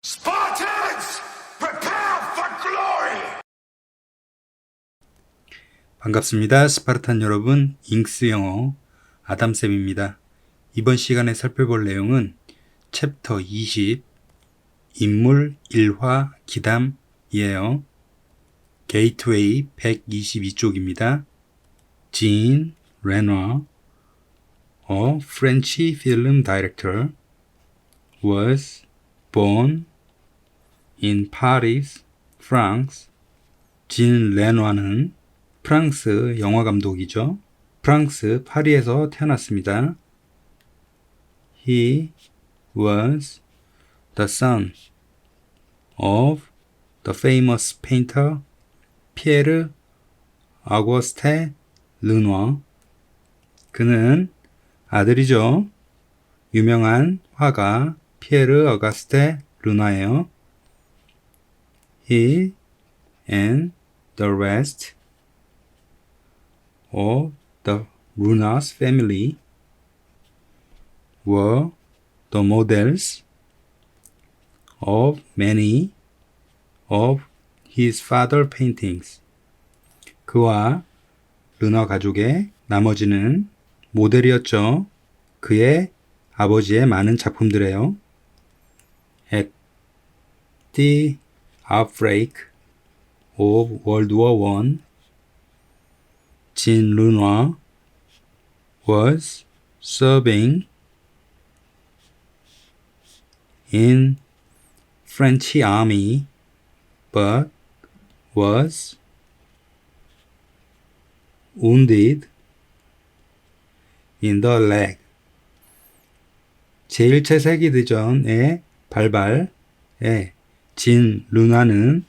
Spartans, prepare for glory! 반갑습니다. 스파르탄 여러분, 잉스 영어 아담쌤입니다. 이번 시간에 살펴볼 내용은 챕터 20 인물 1화 기담이에요. 게이트웨이 122쪽입니다. 진 레너 a French film director was born in Paris, France. 진 레너는 프랑스 영화 감독이죠. 프랑스 파리에서 태어났습니다. He was the son of the famous painter 피에르 아고스테 르노. 그는 아들이죠. 유명한 화가 피에르 어가스테 르나예요. He and the rest of the Lunas family were the models of many of his father paintings. 그와 르너 가족의 나머지는 모델이었죠. 그의 아버지의 많은 작품들에요. At the outbreak of World War I, Jean Renoir was serving in French army but was wounded in the leg. 제1차 세계대전의 발발에 진 루나는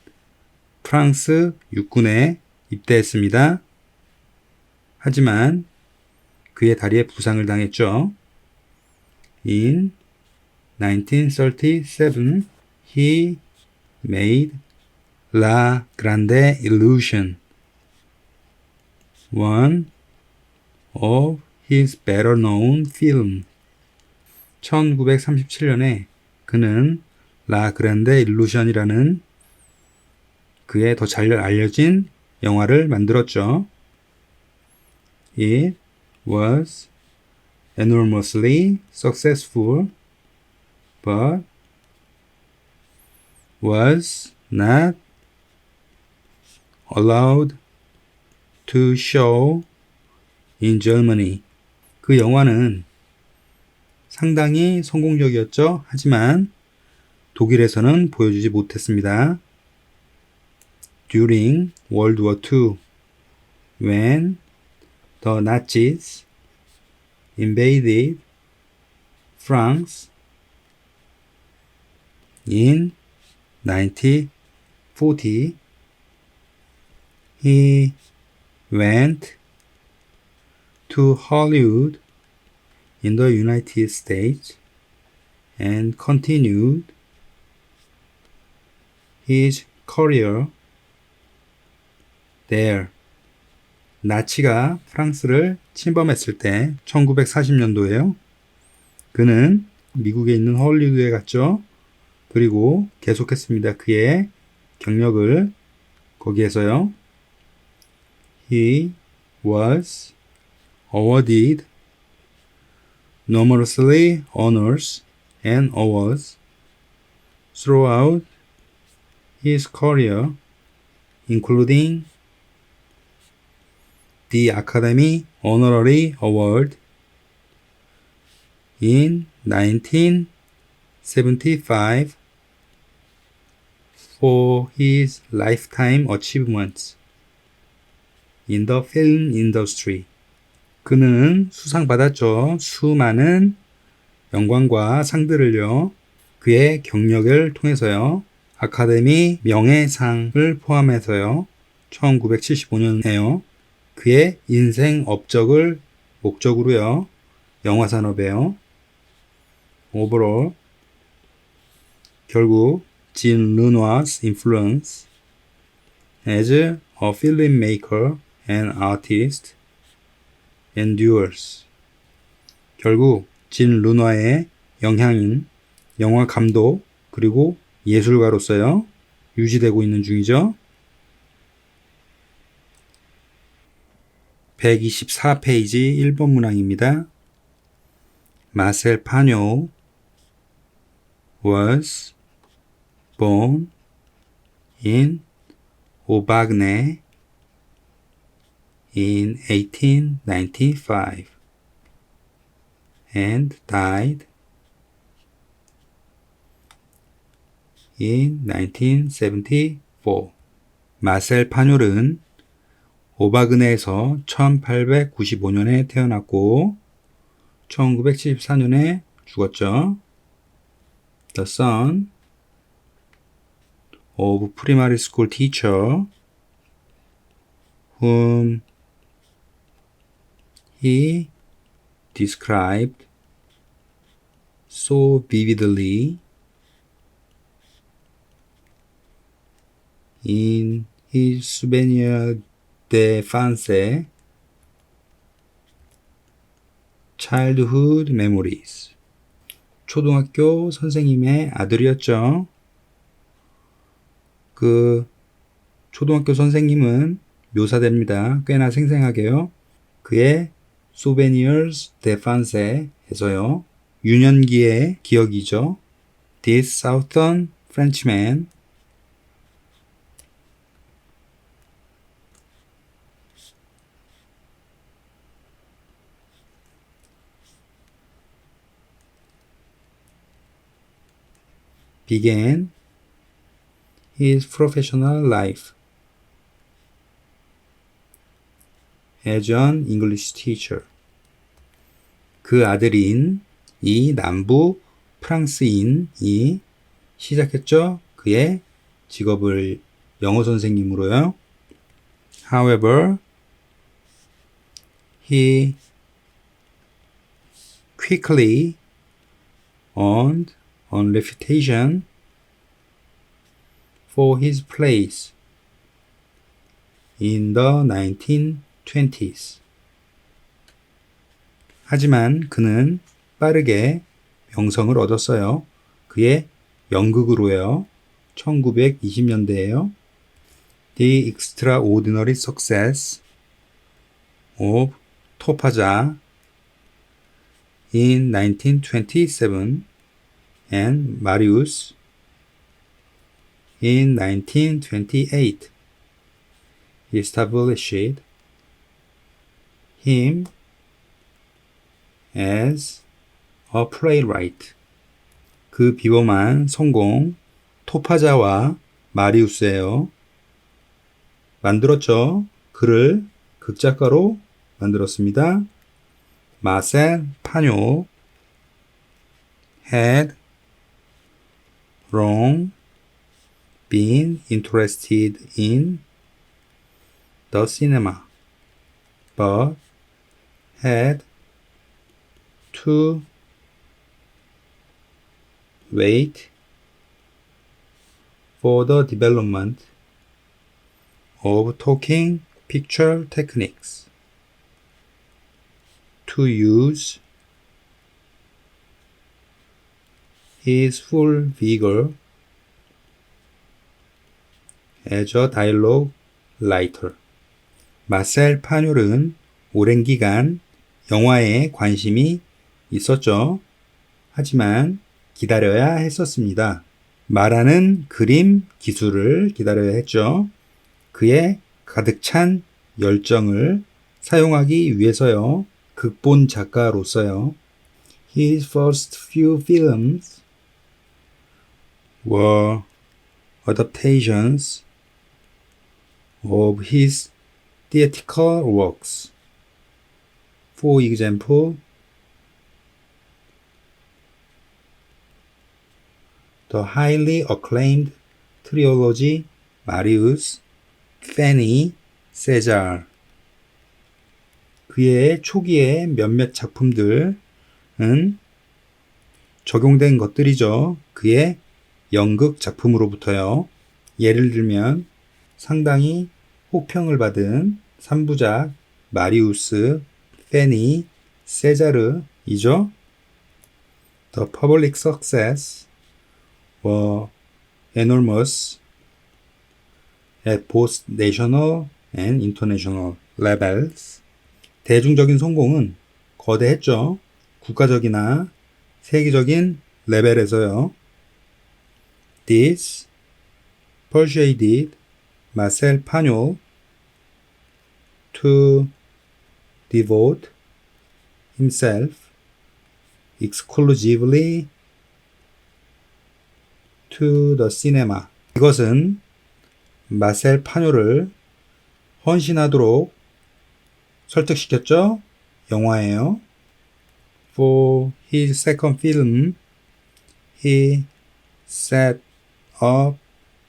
프랑스 육군에 입대했습니다. 하지만 그의 다리에 부상을 당했죠. In 1937, he made La Grande Illusion, one of his better known film. 1937년에 그는 라 그란데 일루션이라는 그의 더 잘 알려진 영화를 만들었죠. It was enormously successful, but was not allowed to show in Germany. 그 영화는 상당히 성공적이었죠. 하지만 독일에서는 보여주지 못했습니다. During World War II, when the Nazis invaded France in 1940, he went to Hollywood in the United States and continued his career there. 나치가 프랑스를 침범했을 때 1940년도에요. 그는 미국에 있는 헐리우드에 갔죠. 그리고 계속했습니다. 그의 경력을 거기에서요. He was awarded numerously honors and awards throughout his career, including the Academy Honorary Award in 1975 for his lifetime achievements in the film industry. 그는 수상받았죠. 수많은 영광과 상들을요. 그의 경력을 통해서요. 아카데미 명예상을 포함해서요. 1975년에요. 그의 인생 업적을 목적으로요. 영화 산업에요. 오버롤 결국 진 르노아's influence as a filmmaker and artist endures. 결국 진 루너의 영향인 영화 감독 그리고 예술가로서요. 유지되고 있는 중이죠. 124페이지 1번 문항입니다. 마셀 파뇨 was born in Aubagne in 1895 and died in 1974. 마셀 파뇰은 오바그네에서 1895년에 태어났고 1974년에 죽었죠. The son of primary school teacher whom he described so vividly in his souvenir de France childhood memories 초등학교 선생님의 아들이었죠. 그 초등학교 선생님은 묘사됩니다. 꽤나 생생하게요. 그의 Souvenirs de France에서요. 유년기의 기억이죠. This Southern Frenchman began his professional life as an English teacher. 그 아들인 이 남부 프랑스인이 시작했죠. 그의 직업을 영어 선생님으로요. However, he quickly earned a reputation for his plays in the 1920s. 하지만 그는 빠르게 명성을 얻었어요. 그의 연극으로요. 1920년대에요. The Extraordinary Success of 토파자 in 1927 and Marius in 1928 established him as a playwright. 그 비범한 성공, 토파자와 마리우스예요. 만들었죠. 그를 극작가로 만들었습니다. 마셀 파뇨 had long being interested in the cinema, but had to wait for the development of talking picture techniques to use his full vigor as a dialogue writer. 마셀 파뇰은 오랜 기간 영화에 관심이 있었죠. 하지만 기다려야 했었습니다. 말하는 그림 기술을 기다려야 했죠. 그의 가득 찬 열정을 사용하기 위해서요. 극본 작가로서요. His first few films were adaptations of his theatrical works. For example, the highly acclaimed trilogy Marius, Fanny, Caesar. 그의 초기의 몇몇 작품들은 적용된 것들이죠. 그의 연극 작품으로부터요. 예를 들면 상당히 호평을 받은 3부작 마리우스, 페니, 세자르이죠. The public success were enormous at both national and international levels. 대중적인 성공은 거대했죠. 국가적이나 세계적인 레벨에서요. This persuaded Marcel Pagnol to devote himself exclusively to the cinema. 이것은 마셀 파뇨를 헌신하도록 설득시켰죠? 영화예요. For his second film, he set up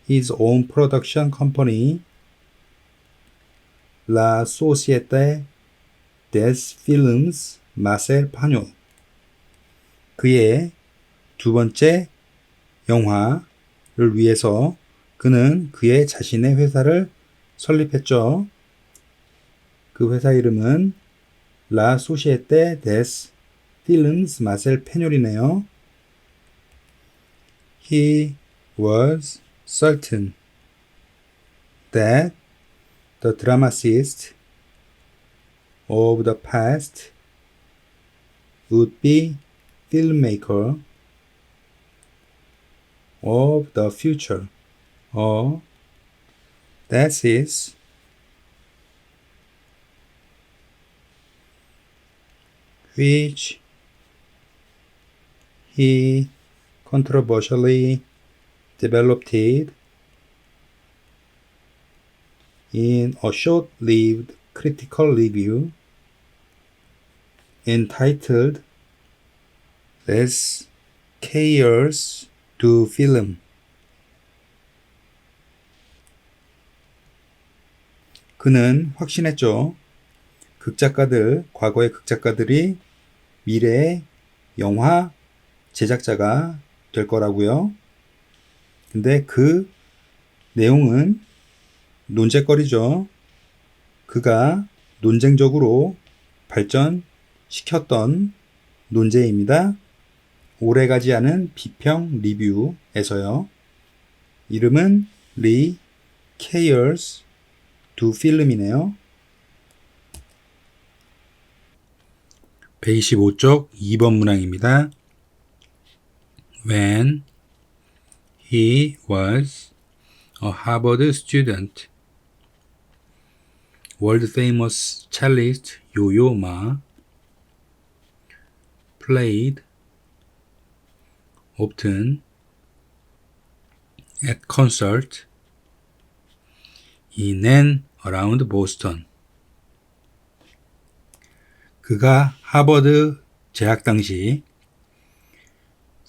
his own production company, La Société des Films Marcel Pagnol. 그의 두 번째 영화를 위해서 그는 그의 자신의 회사를 설립했죠. 그 회사 이름은 La Société des Films Marcel Pagnol이네요. He was certain that the dramatists of the past would be filmmaker of the future. Or that is which he controversially developed in a short-lived critical review entitled Les Cares to Film. 그는 확신했죠. 극작가들, 과거의 극작가들이 미래의 영화 제작자가 될 거라고요. 근데 그 내용은 논쟁거리죠. 그가 논쟁적으로 발전시켰던 논제입니다. 오래가지 않은 비평 리뷰에서요. 이름은 리 케이얼스 두 필름이네요. 125쪽 2번 문항입니다. When he was a Harvard student, world famous cellist Yo-Yo Ma played often at concert in and around Boston. 그가 하버드 재학 당시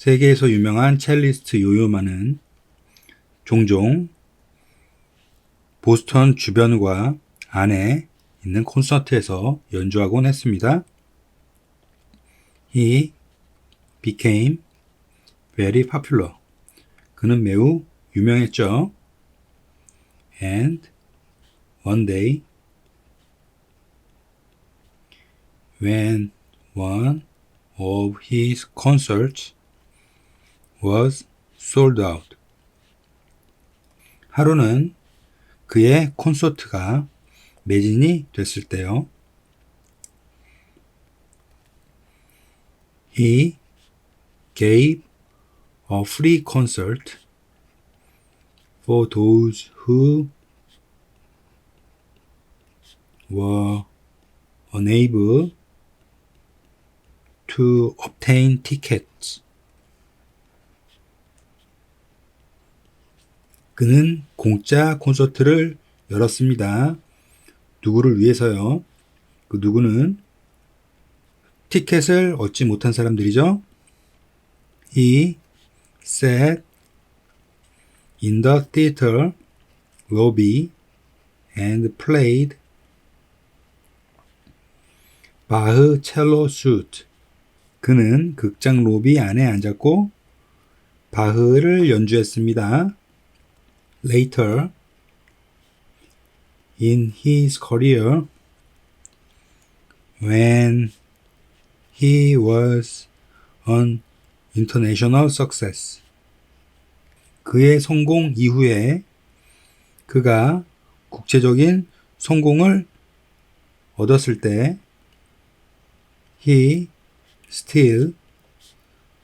세계에서 유명한 첼리스트 요요마는 종종 보스턴 주변과 안에 있는 콘서트에서 연주하곤 했습니다. He became very popular. 그는 매우 유명했죠. And one day, when one of his concerts was sold out. 하루는 그의 콘서트가 매진이 됐을 때요. He gave a free concert for those who were unable to obtain tickets. 그는 공짜 콘서트를 열었습니다. 누구를 위해서요? 그 누구는 티켓을 얻지 못한 사람들이죠. He sat in the theater lobby and played 바흐 첼로 수트. 그는 극장 로비 안에 앉았고 바흐를 연주했습니다. Later, in his career, when he was an international success, 그의 성공 이후에 그가 국제적인 성공을 얻었을 때 he still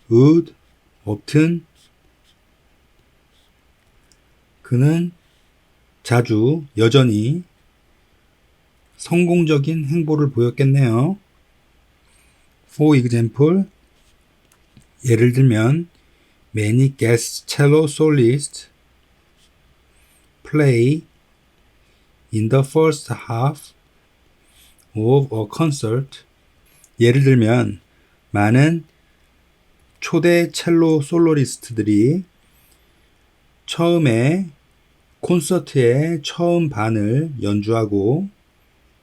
would often 그는 자주 여전히 성공적인 행보를 보였겠네요. For example, 예를 들면 many guest cello soloists play in the first half of a concert. 예를 들면 많은 초대 첼로 솔로리스트들이 처음에 콘서트의 처음 반을 연주하고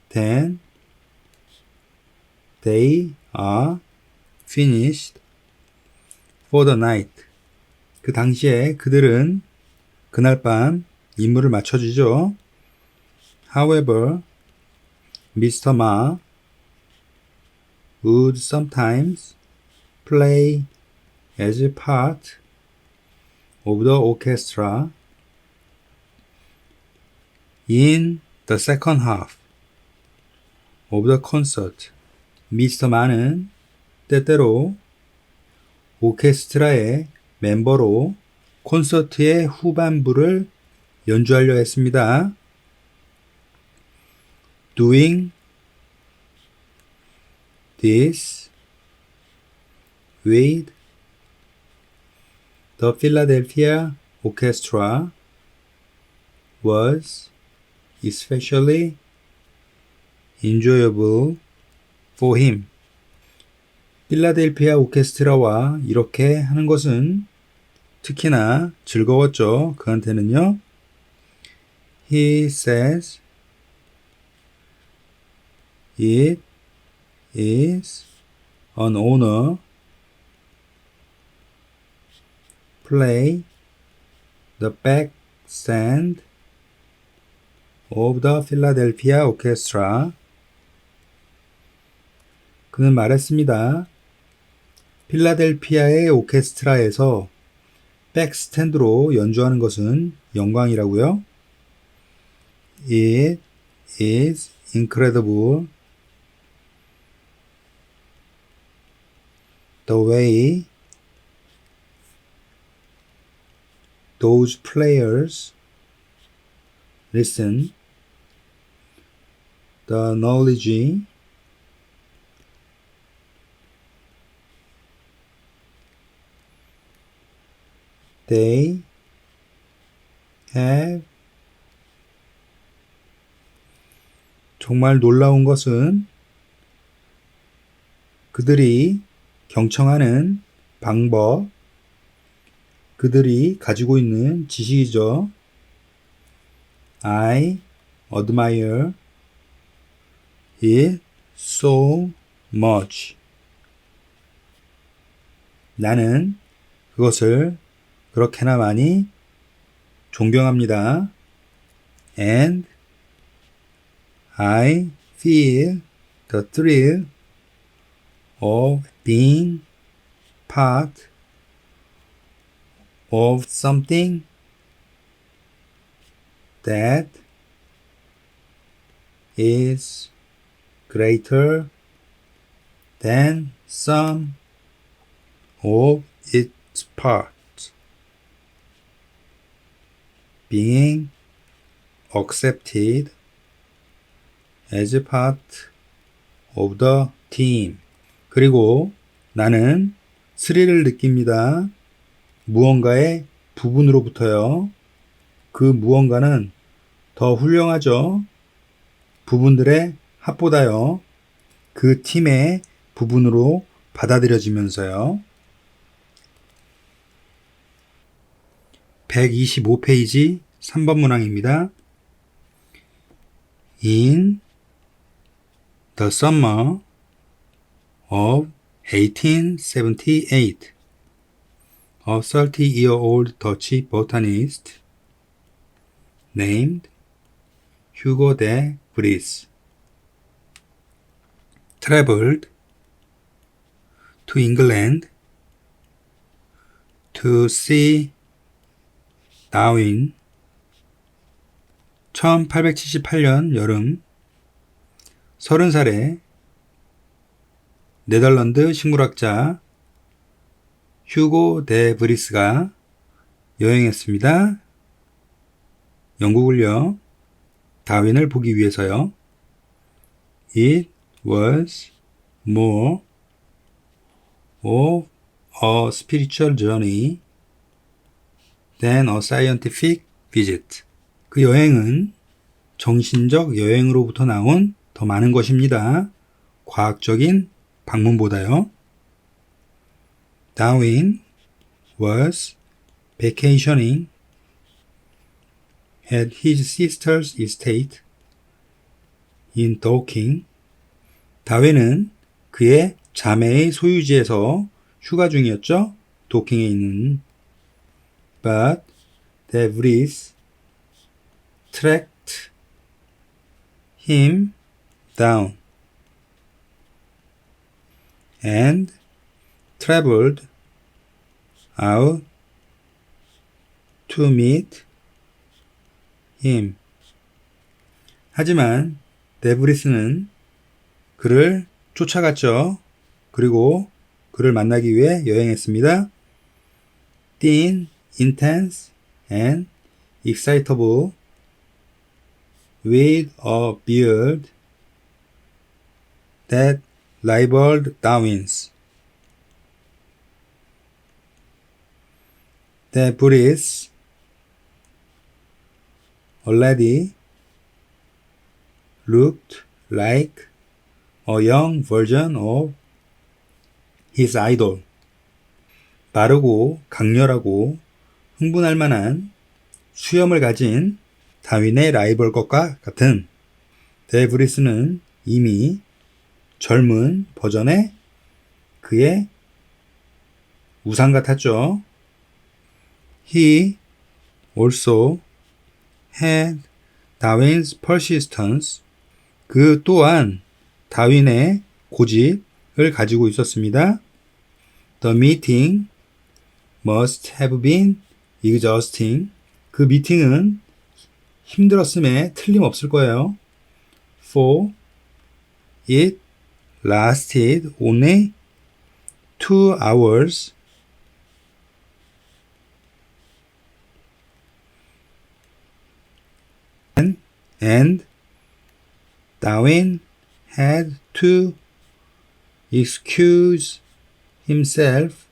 then they are finished for the night. 그 당시에 그들은 그날 밤 임무를 마쳐주죠. However, Mr. Ma would sometimes play as part of the orchestra in the second half of the concert. 미스터 마는 때때로 오케스트라의 멤버로 콘서트의 후반부를 연주하려 했습니다. Doing this with the Philadelphia Orchestra was especially enjoyable for him. 필라델피아 오케스트라와 이렇게 하는 것은 특히나 즐거웠죠. 그한테는요. He says it is an honor play the back stand of the Philadelphia Orchestra. 그는 말했습니다. 필라델피아의 오케스트라에서 백스탠드로 연주하는 것은 영광이라고요. It is incredible the way those players listen the knowledge they have 정말 놀라운 것은 그들이 경청하는 방법, 그들이 가지고 있는 지식이죠. I admire it so much. 나는 그것을 그렇게나 많이 존경합니다. And I feel the thrill of being part of something that is greater than some of its parts. Being accepted as part of the team. 그리고 나는 스릴을 느낍니다. 무언가의 부분으로부터요. 그 무언가는 더 훌륭하죠. 부분들의 합보다요. 그 팀의 부분으로 받아들여지면서요. 125페이지 3번 문항입니다. In the summer of 1878, a 30-year-old Dutch botanist named Hugo de Vries traveled to England to see 다윈 1878년 여름 30살에 네덜란드 식물학자 휴고 데 브리스가 여행했습니다. 영국을요. 다윈을 보기 위해서요. It was more of a spiritual journey than a scientific visit. 그 여행은 정신적 여행으로부터 나온 더 많은 것입니다. 과학적인 방문보다요. Darwin was vacationing at his sister's estate in Dorking. 다윈은 그의 자매의 소유지에서 휴가 중이었죠. 도킹에 있는. But De Vries tracked him down and traveled out to meet him. 하지만 데브리스는 그를 쫓아갔죠. 그리고 그를 만나기 위해 여행했습니다. Thin, intense, and excitable with a beard that rivaled Darwin's. Buddhists already looked like a young version of his idol. 빠르고 강렬하고 흥분할 만한 수염을 가진 다윈의 라이벌 것과 같은 데브리스는 이미 젊은 버전의 그의 우상 같았죠. He also had Darwin's persistence. 그 또한 다윈의 고집을 가지고 있었습니다. The meeting must have been exhausting. 그 미팅은 힘들었음에 틀림없을 거예요. For it lasted only two hours. And, Darwin had to excuse himself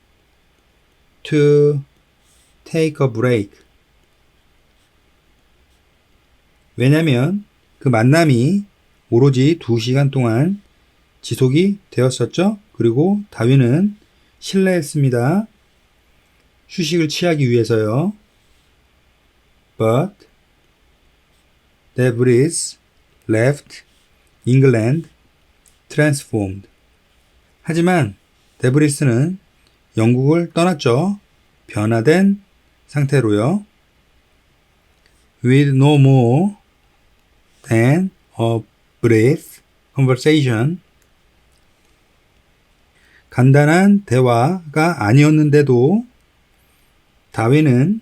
to take a break. 왜냐면 그 만남이 오로지 2시간 동안 지속이 되었었죠. 그리고 다윈은 실례했습니다. 휴식을 취하기 위해서요. But Debris left England transformed. 하지만 데브리스는 영국을 떠났죠. 변화된 상태로요. With no more than a brief conversation. 간단한 대화가 아니었는데도 다윈은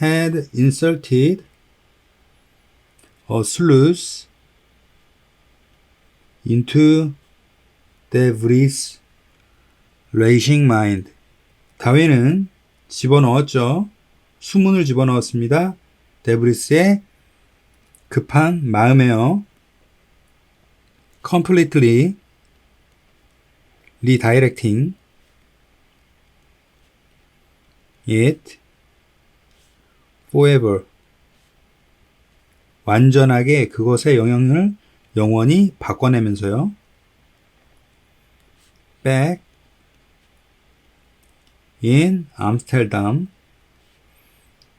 had inserted a sluice into Devries racing mind. 다윈은 집어넣었죠. 수문을 집어넣었습니다. 데브리스의 급한 마음에요. completely redirecting it forever. 완전하게 그것의 영향을 영원히 바꿔내면서요. Back in Amsterdam,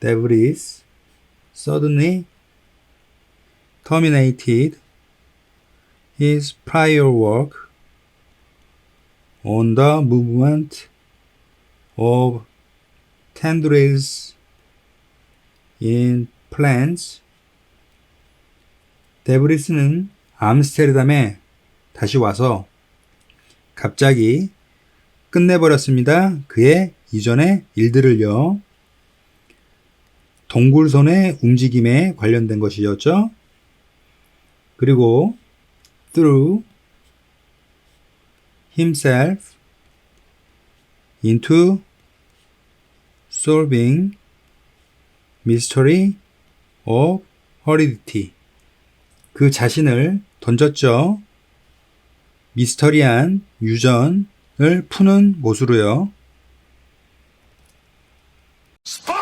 De Vries suddenly terminated his prior work on the movement of tendrils in plants. 데브리스는 암스테르담에 다시 와서 갑자기 끝내버렸습니다. 그의 이전의 일들을요. 동굴선의 움직임에 관련된 것이었죠. 그리고 through himself into solving mystery of heredity. 그 자신을 던졌죠. 미스터리한 유전을 푸는 모습으로요. 스파!